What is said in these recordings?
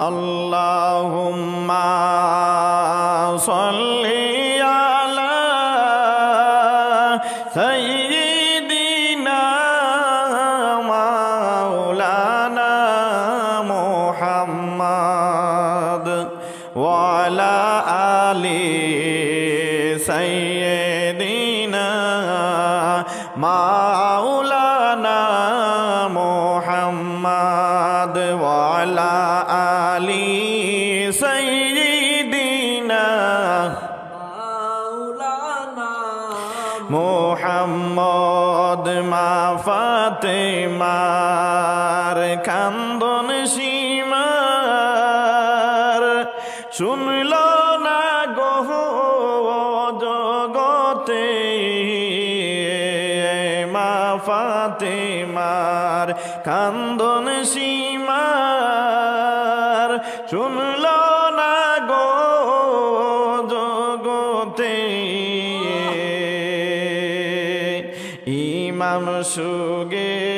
اللهم মার কান্দন সীমার শুনল না গহ জগতে মা ফাতে মার কান্দন সীমার শুনল না জগতে ইমাম সুগে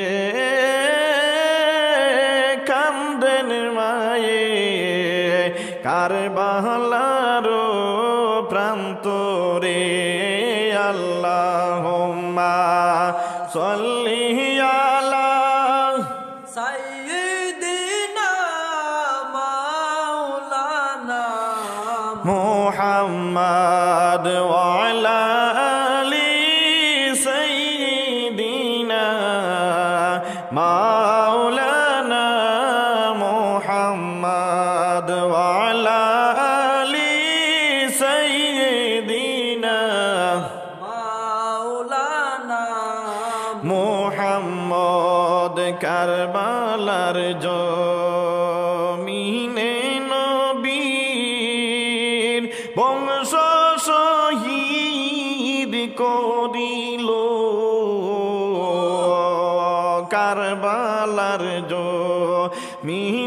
মোহাম্মদ কারবালার জমিনে নবীর বংশ শহীদ করিল। কারবালার জমিন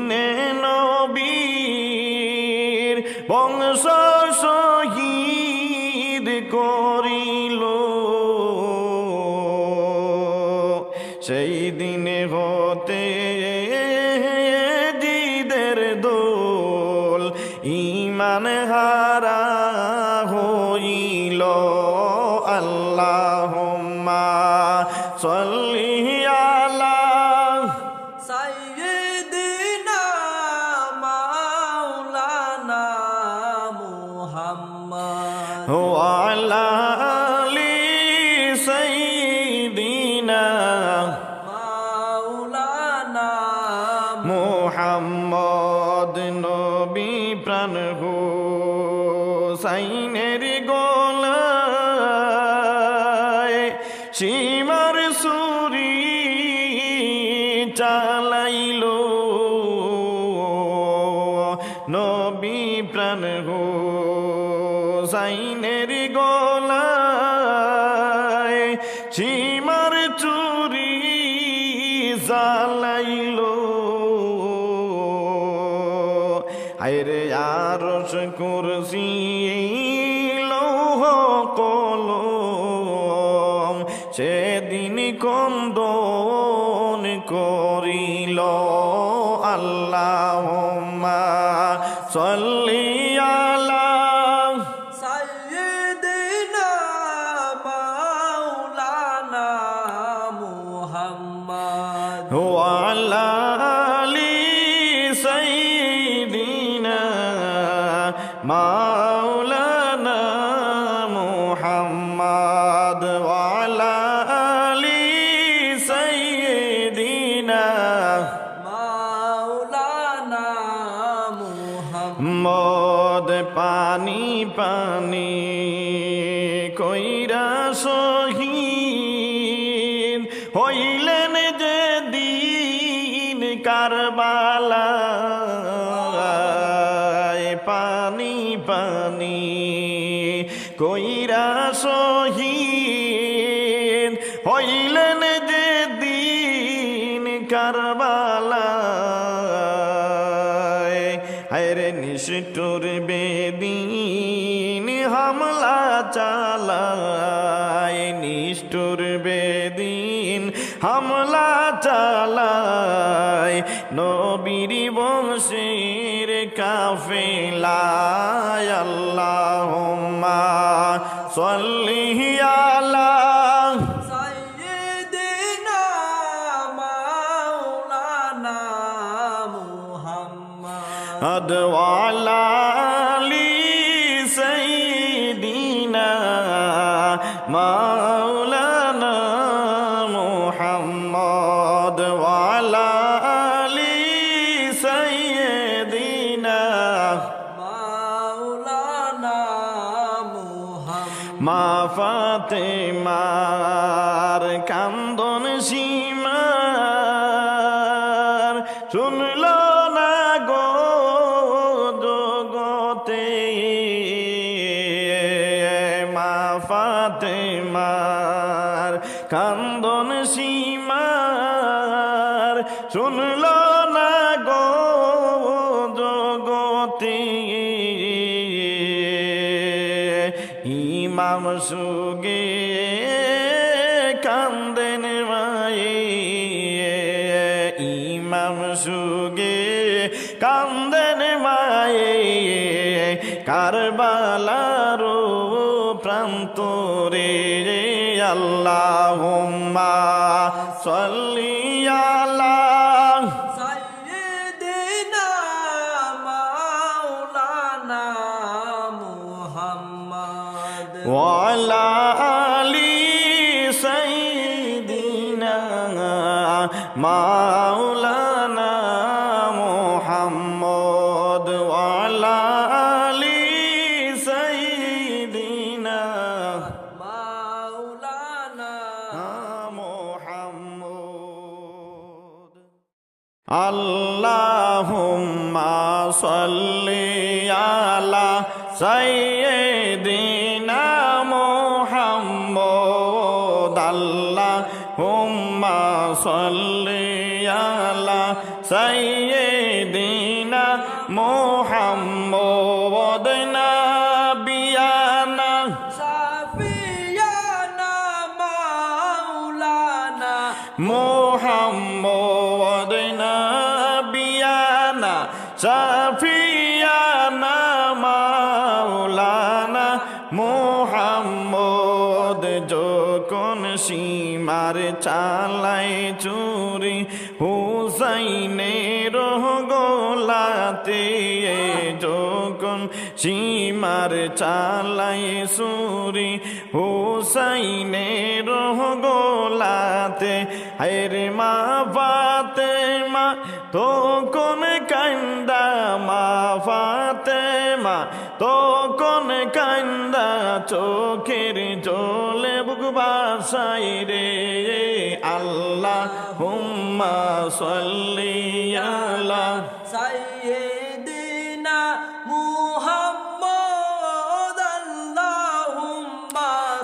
وعلى صلِّ কারবালায়। হায়রে নিষ্ঠুর বেদিন হামলা চালায়। নিষ্ঠুর বেদিন হামলা চালায়। নবীর বংশের কাফেলায় আল্লাহ সল্লিহিয়া ফাতেমার কান্দন সীমার কারবালারো প্রান্তরে আল্লাহুম্মা সাল্লি আলা সাইয়্যিদিনা মাওলানা মোহাম্মদ নাবিয়ানা। সাফিয়ানা মাওলানা। মোহাম্মদ নাবিয়ানা। সাফিয়ানা মাওলানা। মোহাম্মদ যখন সীমার চালাই চুরি হুসাইনের রহ সীমার চালাই সুরি হুসাইনের গোলাতে, হায়রে মা ফাতে মা তো কোন কান্দা মা ফাতে মা তো কোন কান্দা চোখের জলে বুক বাসাই রে। আল্লাহ হুম্মা সাল্লি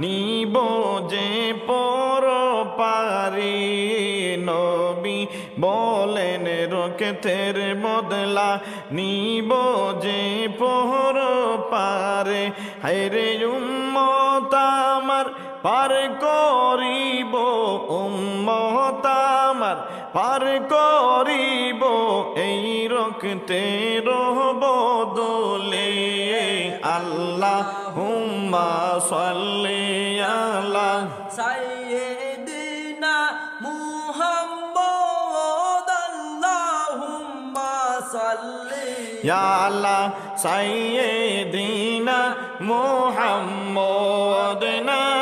নিব যে পর পারি নবী বলেন রক্তের বদলা, নিব যে পর পারে হায়রে উম্মত আমার পার করিব, উম্মত আমার পার করিব, এই রক্তের বদলে আল্লাহ হুম্মা সাল্লি আলা সাইয়্যিদিনা মুহাম্মদ আল্লাহুম্মা সাল্লি আলা সাইয়্যিদিনা মুহাম্মদ নাবিয়ানা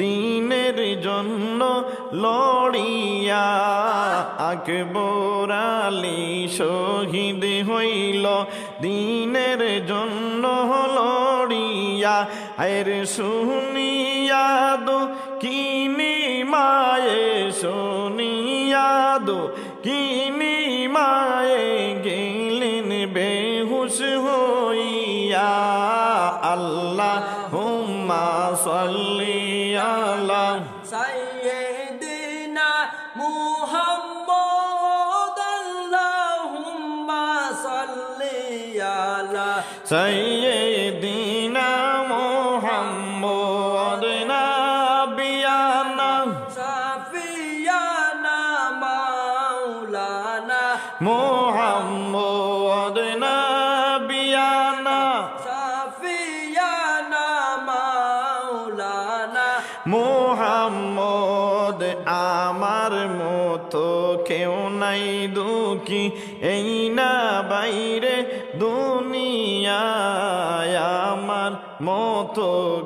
দিনের জন্য লড়িয়া আকবর আলী শহীদ হইল। দিনের জন্য লড়িয়া, আয়ের শুনিয়া দো, কিনি মায়ে শুনিয়া দো, কিনি মায়ে গেলেন বেহুশ হইয়া। আল্লাহ হুম্মা সাল্লি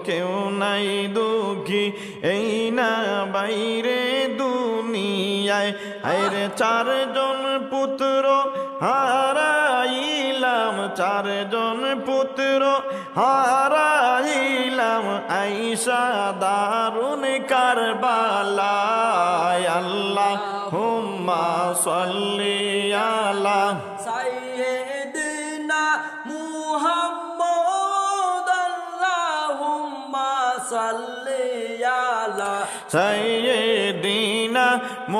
কেউ নাই দুঃখী, এই না বাইরে দুনিয়ায়। আরে চারজন পুত্র, হারাইলাম চারজন পুত্র, হারাইলাম আইসা দারুণ কারবালায়। আল্লাহ হুম্মা সাল্লি আলা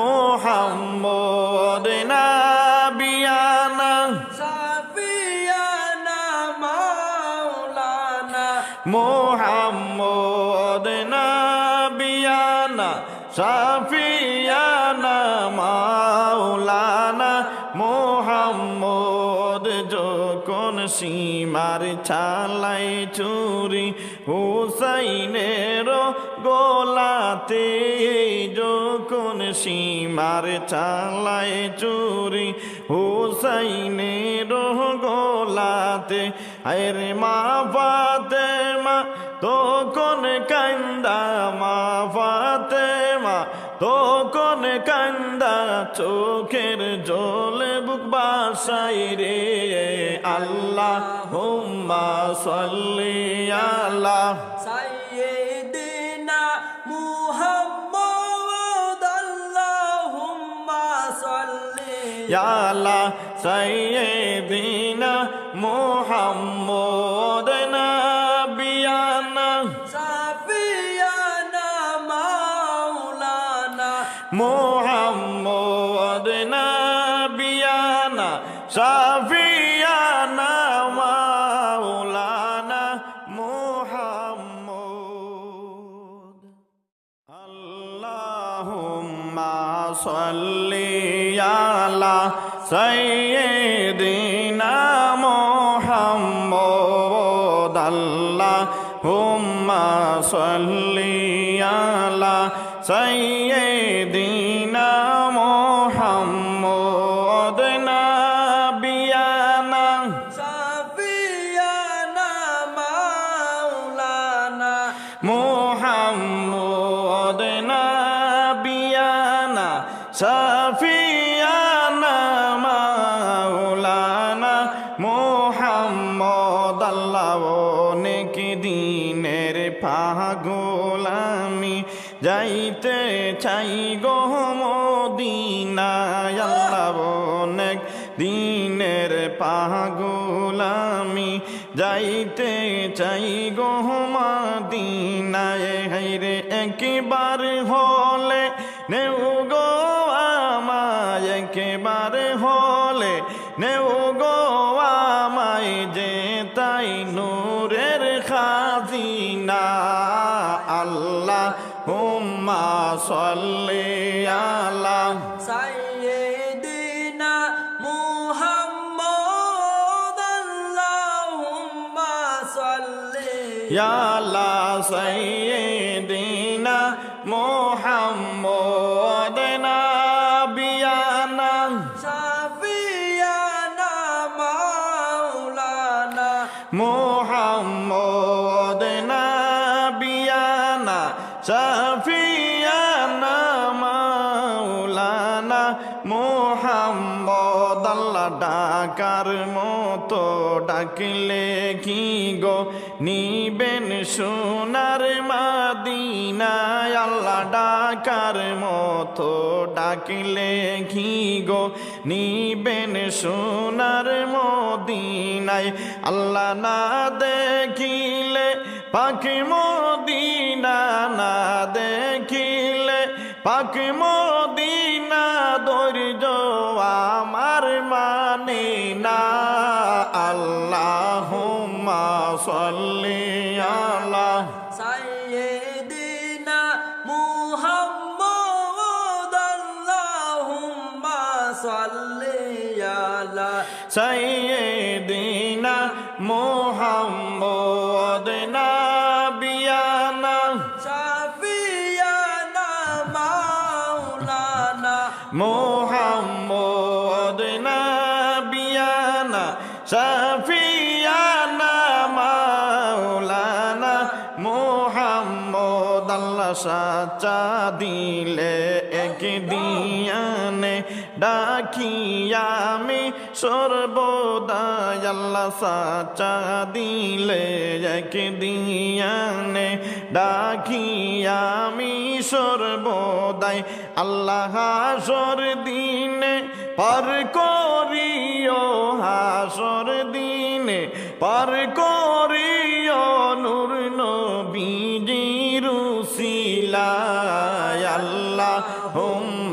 মুহাম্মদ নাবিয়ানা। সাফিয়ানা মাওলানা। মোহাম্মদ নাবিয়ানা। সাফিয়ানা মাওলানা। মোহাম্মদ যখন সীমার ছালাই চুরি হুসাইনের গোলাতে যখন সীমার চালায় চুরি, হুসাইনের গোলাতে আয়ের মা ফাতে মা তখন কান্দা মা ফাতে তখন কান্দা চোখের জলে বুক বাসাই রে। আল্লাহ হুম্মা সাল্লি আল্লাহ সাইয়্যিদিনা মুহাম্মদ আল্লাহুম্মা সাল্লি আল্লাহ সাইয়্যিদিনা মুহাম্মদ। নাবিয়ানা সাল্লি আলা সাইয়্যিদিনা মুহাম্মদ আল্লাহুম্মা সাল্লি দিনের পাগল আমি যাইতে চাই গো মদিনায় হাইরে একবার হলে নেও গো আমায়, একবার হলে নেও গো আমায় যে তাই নূরের খাজিনা। আল্লাহ হুম্মা সাল্লি আলা মোহাম্মদ ডাকার মতো ডাকলে কি গো? নিবেন সোনার মাদিনায় আল্লাহ ডাকার মতো ডাকলে কি গো? নিবেন সোনার মদিনায় আল্লাহ না দেখিলে পাখি মদিনা না দেখিলে পাখি মদিনা আল্লাহ সল্লি আল্লাহ দিলে এক দিয়ানে ডাকিয়ামি সর্বদাই আল্লাহ সাচা দিলে এক দিয়ানে ডাকিয়ামি সর্বদাই আল্লাহ হাসর দিনে পার করিও হাসর দিনে পার করিও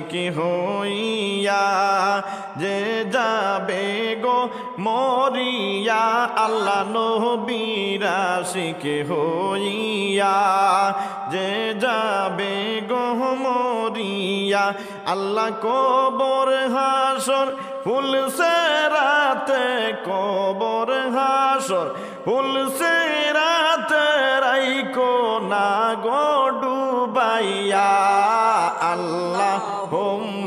শিকি হইয়া, যে যাবে গো মরিয়া, আল্লাহ নবীরা শিখে হইয়া, যে যাবে গো মরিয়া, আল্লাহ কবর হাসর, ফুল সেরাতে কবর হাসর, ফুল সেরাতে রাইকো না গো ডুবাইয়া, আল্লাহ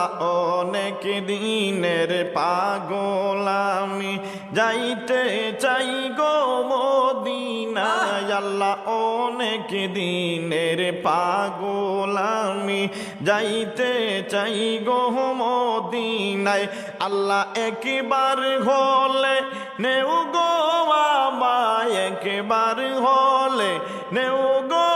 আল্লাহ অনেক দিনের পাগল আমি। যাইতে চাই গো মদিনায়, আল্লাহ, অনেক দিনের পাগল আমি। যাইতে চাই গো মদিনায়, আল্লাহ, একবার হলে নেউ গো আমায়, একবার হলে নেউ গো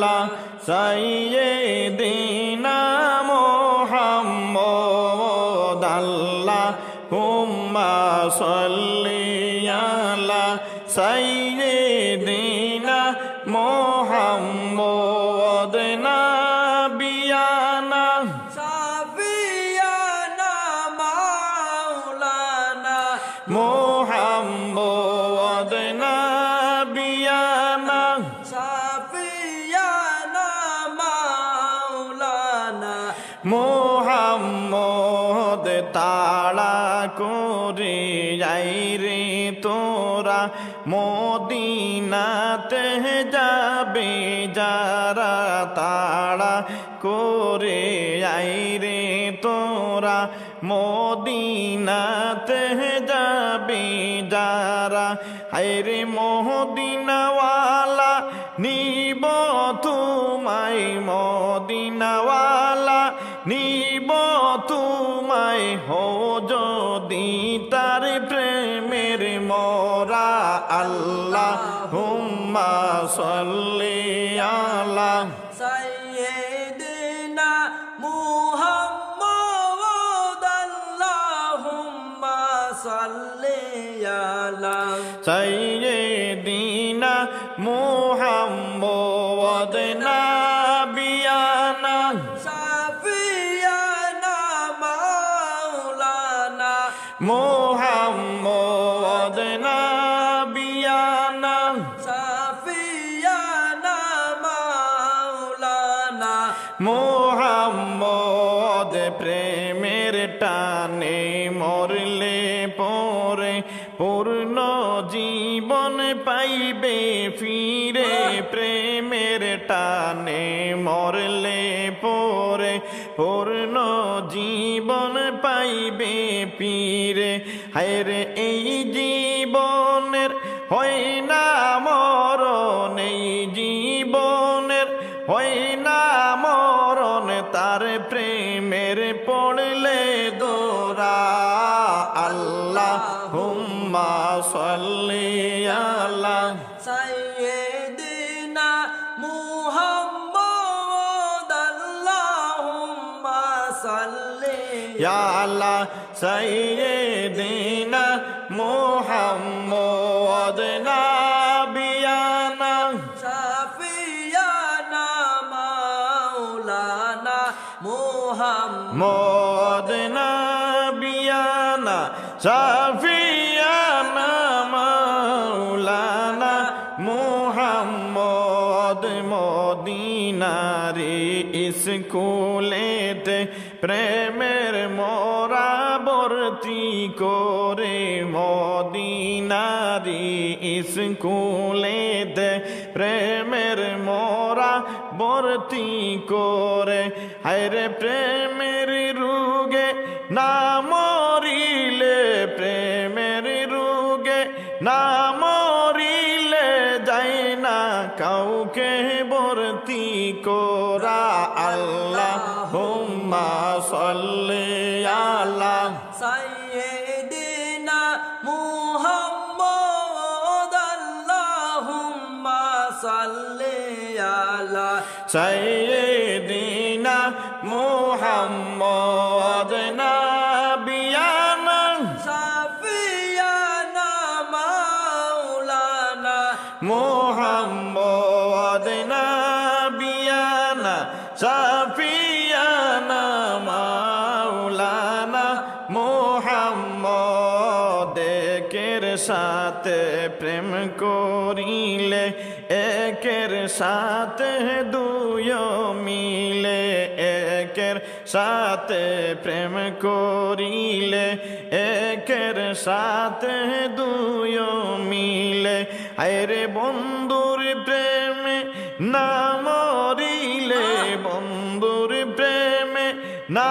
আলা সাইয়্যিদিনা যাবে যারা হায়রে মদিনাওয়ালা, নিব তোমায় মদিনাওয়ালা, নিব তোমায় হো যদি তার প্রেমের মরা আল্লাহ হুম্মা সল্লি। পরে পূর্ণ জীবন পাইবে ফিরে প্রেমের টানে মরলে পরে পূর্ণ জীবন পাইবে পীরে হায়রে এই জীবনের হয় না মরণ, এই জীবনের হয় না সাইয়্যিদিনা মুহাম্মদ নাবিয়ানা। সাফিয়ানা মাওলানা মুহাম্মদ মদ নাবিয়ানা। সাফিয়ানা মাওলানা মুহাম্মদ মদিনারি স্কুলেতে বর্তি করে মদিনারি স্কুলেতে প্রেমের মোরা বর্তি করে। হায়রে প্রেমের রুগে না সাইয়্যিদিনা মুহাম্মদ নাবিয়ানা। সাফিয়ানা মাওলানা মুহাম্মদ নাবিয়ানা। সাফিয়ানা মাওলানা মুহাম্মদ একের সাথে প্রেম করিলে সাথে দুয় মিলে একের সাথে প্রেম করিলে, একের সাথে দুয় মিলে। আরে বন্ধুর প্রেমে না মরিলে, বন্ধুর প্রেমে না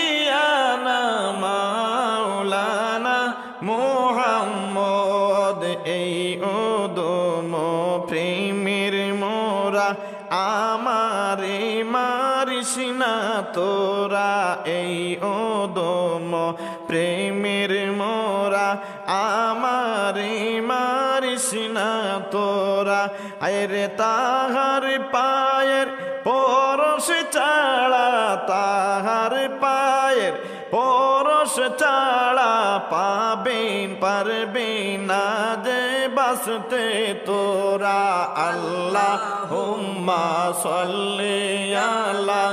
প্রেমের মোরা আমারে মারিস না তোরা। আরে তাহার পায়ের পরশ চাড়া তাহার পায়ের পরশ চাড়া পাবেন, পারবেন না যে বাসতে তোরা। আল্লাহ হুম্মা সল্লে আল্লাহ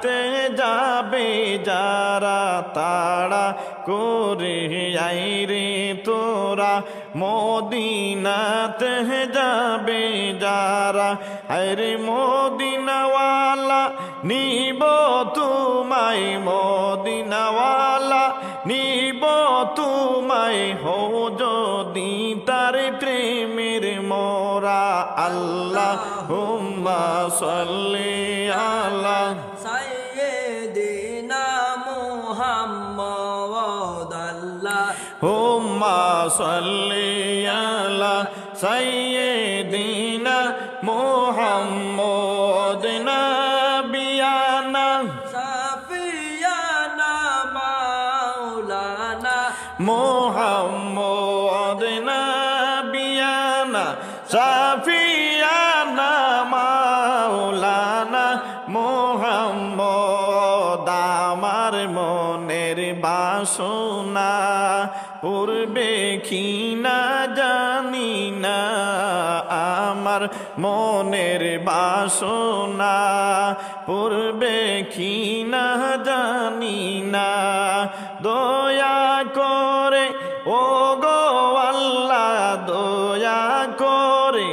মদিনাতে যাবে যারা তাড়া করে আই রে তোরা। মদিনাতে যাবে যারা আরে মদিনাওয়ালা, নিব তোমায় মদিনাওয়ালা, নিব তোমায় হো যদি তার প্রেমের মোরা। আল্লাহ হুম্মা সাল্লি আল্লাহ আলা সাইয়্যিদিনা মুহাম্মদ নাবিয়ানা। শাফিয়ানা মাওলানা। মুহাম্মদ নাবিয়ানা। সাফিয়ানা মাওলানা। মুহাম্মদ আমার মনের বাসনা। পূর্বে কি না জানি না, আমার মনের বাসনা। পূর্বে কি না জানি না, দয়া করে ও গো আল্লাহ, দয়া করে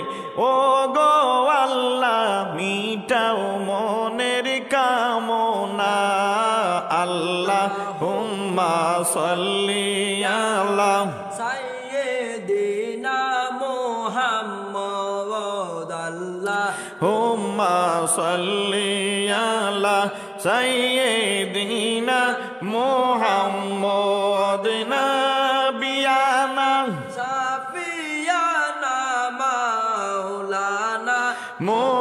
ও গো আল্লাহ, মিটাও মনের কামনা। আল্লাহ হুম্মা সাল্লি আল্লাহ। সাইয়েদিনা মুহাম্মদ আল্লাহ। হুম্মা সাল্লি আলা সাইয়্যিদিনা মুহাম্মদ নাবিয়ানা। শাফিয়ানা মাওলানা। মুহাম্মদ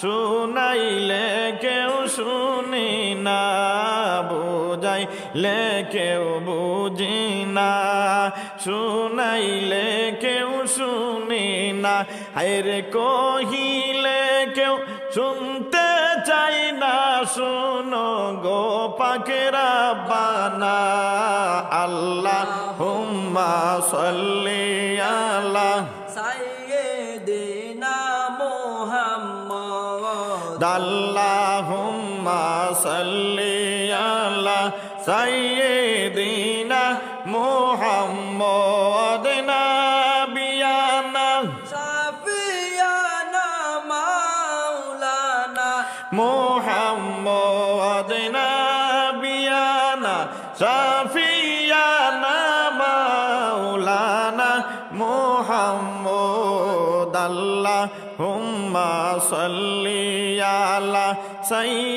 শুনাইলে কেউ শুনি না, বোঝাইলে কেউ বুঝে না। শুনাইলে কেউ শুনে না, হায়রে কহিলে কেউ শুনতে চাই না। শুনো গো পাকেরা বানা আল্লাহ হুম্মা সাল্লি আলা আলা